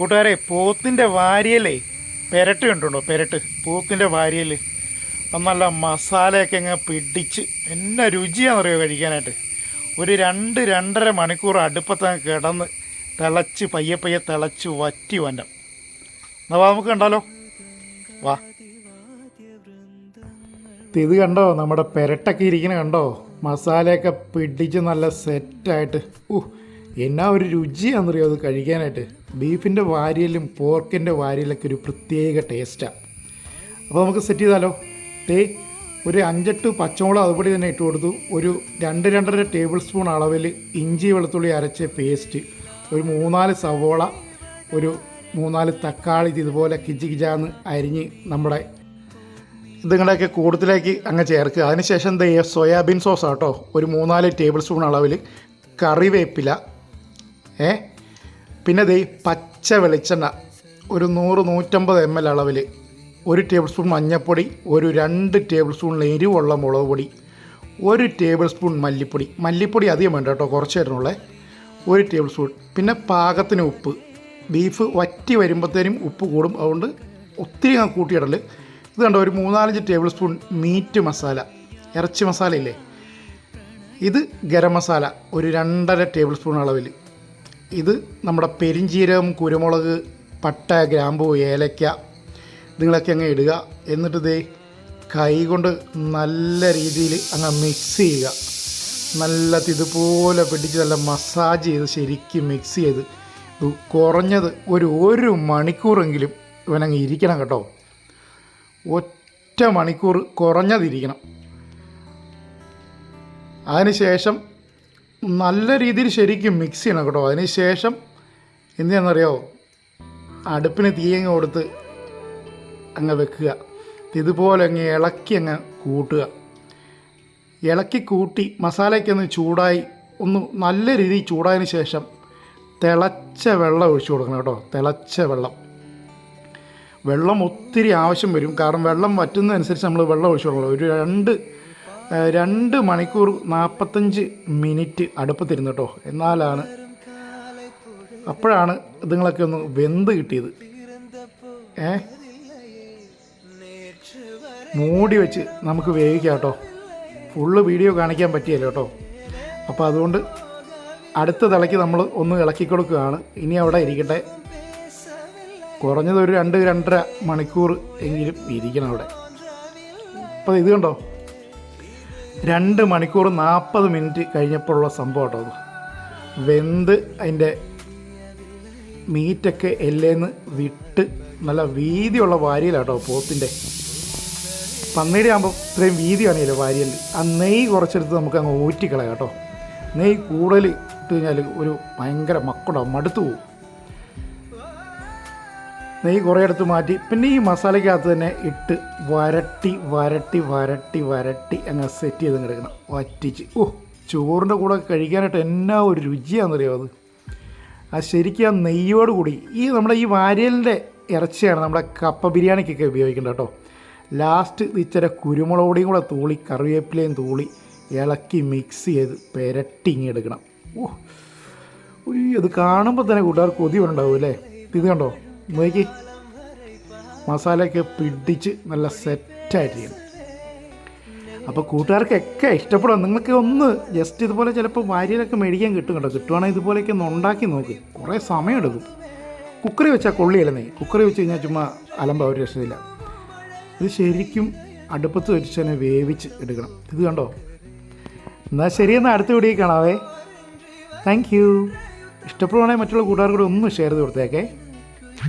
കൂട്ടുകാരെ പോത്തിന്റെ വാരിയലേ പെരട്ട് കണ്ടുണ്ടോ പെരട്ട്. പോത്തിന്റെ വാരിയൽ നല്ല മസാലയൊക്കെ അങ്ങ് പിടിച്ച് എന്നാ രുചിയാണെന്നറിയോ കഴിക്കാനായിട്ട്. ഒരു രണ്ട് രണ്ടര മണിക്കൂർ അടുപ്പത്ത് അങ്ങ് കിടന്ന് തിളച്ച് പയ്യെ പയ്യെ തിളച്ച് വറ്റി വന്നം. എന്നാ വാ നമുക്ക് കണ്ടാലോ? വാ. ഇത് കണ്ടോ? നമ്മുടെ പെരട്ടൊക്കെ ഇരിക്കണ കണ്ടോ? മസാലയൊക്കെ പിടിച്ച് നല്ല സെറ്റായിട്ട് ഊ എന്നാ ഒരു രുചിയാണെന്നറിയോ അത് കഴിക്കാനായിട്ട്? ബീഫിന്റെ വാരിയലും പോർക്കിന്റെ വാരിയലൊക്കെ ഒരു പ്രത്യേക ടേസ്റ്റാണ് അപ്പോൾ നമുക്ക് സെറ്റ് ചെയ്താലോ? തേ ഒരു അഞ്ചെട്ട് പച്ചമുളക് അതുപടി തന്നെ ഇട്ട് കൊടുത്തു. ഒരു രണ്ട് രണ്ടര ടേബിൾ സ്പൂൺ അളവിൽ ഇഞ്ചി വെളുത്തുള്ളി അരച്ച പേസ്റ്റ് ഒരു മൂന്നാൽ സവോള ഒരു മൂന്നാൽ തക്കാളി ഇതുപോലെ കിജി കിജാന്ന് അരിഞ്ഞ് നമ്മുടെ ഇതുങ്ങളെയൊക്കെ കൂടുതലേക്ക് അങ്ങ് ചേർക്കുക. അതിനുശേഷം ദേ സോയാബീൻ സോസ് ആട്ടോ ഒരു മൂന്നാൽ ടേബിൾ സ്പൂൺ അളവിൽ കറിവേപ്പില ഏ? പിന്നെ ദേ പച്ച വെളിച്ചെണ്ണ ഒരു നൂറ് നൂറ്റമ്പത് എം എൽ അളവിൽ ഒരു ടേബിൾ സ്പൂൺ മഞ്ഞൾപ്പൊടി ഒരു രണ്ട് ടേബിൾ സ്പൂൺ എരിവുള്ള മുളക് പൊടി ഒരു ടേബിൾ സ്പൂൺ മല്ലിപ്പൊടി. മല്ലിപ്പൊടി അധികം വേണ്ട കേട്ടോ കുറച്ച് തരണുള്ളേ ഒരു ടേബിൾ സ്പൂൺ പിന്നെ പാകത്തിന് ഉപ്പ്. ബീഫ് വറ്റി വരുമ്പോഴത്തേനും ഉപ്പ് കൂടും. അതുകൊണ്ട് ഒത്തിരി ഞാൻ കൂട്ടിയിടൽ ഇത് കണ്ടോ ഒരു മൂന്നാലഞ്ച് ടേബിൾ സ്പൂൺ മീറ്റ് മസാല ഇറച്ചി മസാല ഇല്ലേ? ഇത് ഗരം മസാല ഒരു രണ്ടര ടേബിൾ സ്പൂൺ അളവിൽ ഇത് നമ്മുടെ പെരിഞ്ചീരകം കുരുമുളക് പട്ട ഗ്രാമ്പു ഏലക്ക ഇതുങ്ങളൊക്കെ അങ്ങ് ഇടുക. എന്നിട്ട് ദേ കൈ കൊണ്ട് നല്ല രീതിയിൽ അങ്ങ് മിക്സ് ചെയ്യുക. നല്ല ഇതുപോലെ പിടിച്ച് നല്ല മസാജ് ചെയ്ത് ശരിക്കും മിക്സ് ചെയ്ത് കുറഞ്ഞത് ഒരു ഒരു മണിക്കൂറെങ്കിലും ഇവനങ്ങ് ഇരിക്കണം കേട്ടോ. ഒറ്റ മണിക്കൂർ കുറഞ്ഞതിരിക്കണം. അതിനുശേഷം നല്ല രീതിയിൽ ശരിക്കും മിക്സ് ചെയ്യണം കേട്ടോ. അതിനുശേഷം ചെയ്യാന്നറിയോ അടുപ്പിന് തീയങ്ങ് കൊടുത്ത് അങ്ങ് വെക്കുക. ഇതുപോലെ അങ്ങ് ഇളക്കി അങ്ങ് കൂട്ടുക. ഇളക്കി കൂട്ടി മസാലയ്ക്ക് ഒന്ന് ചൂടായി ഒന്ന് നല്ല രീതിയിൽ ചൂടായതിന് ശേഷം തിളച്ച വെള്ളം ഒഴിച്ചു കൊടുക്കണം കേട്ടോ. തിളച്ച വെള്ളം. വെള്ളം ഒത്തിരി ആവശ്യം വരും. കാരണം വെള്ളം വറ്റുന്നതനുസരിച്ച് നമ്മൾ വെള്ളം ഒഴിച്ചു കൊടുക്കണം. ഒരു രണ്ട് രണ്ട് മണിക്കൂർ നാൽപ്പത്തഞ്ച് മിനിറ്റ് അടുപ്പത്തിരുന്ന് കേട്ടോ എന്നാലാണ് അപ്പോഴാണ് ഇതുങ്ങളൊക്കെ ഒന്ന് വെന്ത് കിട്ടിയത്. ഏ? മൂടി വെച്ച് നമുക്ക് വേവിക്കാം കേട്ടോ ഫുള്ള് വീഡിയോ കാണിക്കാൻ പറ്റിയല്ലോ കേട്ടോ. അപ്പോൾ അതുകൊണ്ട് അടുത്ത തിളയ്ക്ക് നമ്മൾ ഒന്ന് ഇളക്കി കൊടുക്കുകയാണ്. ഇനി അവിടെ ഇരിക്കട്ടെ. കുറഞ്ഞത് ഒരു രണ്ട് രണ്ടര മണിക്കൂർ എങ്കിലും ഇരിക്കണം അവിടെ. അപ്പോൾ ഇത് കണ്ടോ? രണ്ട് മണിക്കൂർ നാൽപ്പത് മിനിറ്റ് കഴിഞ്ഞപ്പോഴുള്ള സംഭവം കേട്ടോ വെന്ത് അതിന്റെ മീറ്റൊക്കെ എല്ലേന്ന് വിട്ട് നല്ല വീതിയുള്ള വാരിയിലാട്ടോ പോത്തിന്റെ. പന്നിയുടെ ആകുമ്പോൾ ഇത്രയും വീതി കാണിയല്ലോ വാരിയൽ ആ നെയ്യ് കുറച്ചെടുത്ത് നമുക്ക് അങ്ങ് ഊറ്റിക്കളയാം കേട്ടോ. നെയ്യ് കൂടുതൽ ഇട്ട് കഴിഞ്ഞാൽ ഒരു ഭയങ്കര മക്കുണ്ടാവും മടുത്തു പോകും നെയ്യ് കുറേ എടുത്ത് മാറ്റി. പിന്നെ ഈ മസാലയ്ക്കകത്ത് തന്നെ ഇട്ട് വരട്ടി വരട്ടി വരട്ടി വരട്ടി അങ്ങ് സെറ്റ് ചെയ്ത് കിടക്കണം വറ്റിച്ച്. ഓ ചോറിന്റെ കൂടെ കഴിക്കാനായിട്ട് എന്നാ ഒരു രുചിയാണെന്നറിയോ അത്? ആ ശരിക്കും ആ നെയ്യോട് കൂടി ഈ നമ്മുടെ ഈ വാരലിന്റെ ഇറച്ചിയാണ് നമ്മുടെ കപ്പ ബിരിയാണിക്കൊക്കെ ഉപയോഗിക്കേണ്ടത് കേട്ടോ. ലാസ്റ്റ് ഇച്ചിരി കുരുമുളക് പൊടിയും കൂടെ തൂളി കറിവേപ്പിലയും തൂളി ഇളക്കി മിക്സ് ചെയ്ത് പെരട്ടി ഇങ്ങ് എടുക്കണം. ഓ ഇത് കാണുമ്പോൾ തന്നെ കൂട്ടുകാർ കൊതി ഉണ്ടാവും അല്ലേ? ഇത് കണ്ടോ? നോക്കി മസാലയൊക്കെ പിടിച്ച് നല്ല സെറ്റായിട്ടിരിക്കണം അപ്പോൾ കൂട്ടുകാർക്കൊക്കെ ഇഷ്ടപ്പെടും. നിങ്ങൾക്ക് ഒന്ന് ജസ്റ്റ് ഇതുപോലെ ചിലപ്പോൾ വാരിയിലൊക്കെ മേടിക്കാൻ കിട്ടും കേട്ടോ. കിട്ടുവാണെങ്കിൽ ഇതുപോലെയൊക്കെ ഒന്ന് ഉണ്ടാക്കി നോക്ക്. കുറേ സമയമെടുക്കും. കുക്കറി വെച്ചാൽ കൊള്ളിയല്ലെന്നേ. കുക്കറി വെച്ച് കഴിഞ്ഞാൽ ചുമ്മാ അലമ്പ ഒരു രക്ഷയില്ല. ഇത് ശരിക്കും അടുപ്പത്ത് വെച്ച് തന്നെ വേവിച്ച് എടുക്കണം. ഇത് കണ്ടോ? എന്നാൽ ശരിയെന്നാൽ അടുത്ത വീഡിയോ കാണാവേ. താങ്ക് യു ഇഷ്ടപ്പെടുവാണെങ്കിൽ മറ്റുള്ള കൂട്ടുകാർക്കൂടെ ഒന്ന് ഷെയർ ചെയ്ത് കൊടുത്തേക്കേ.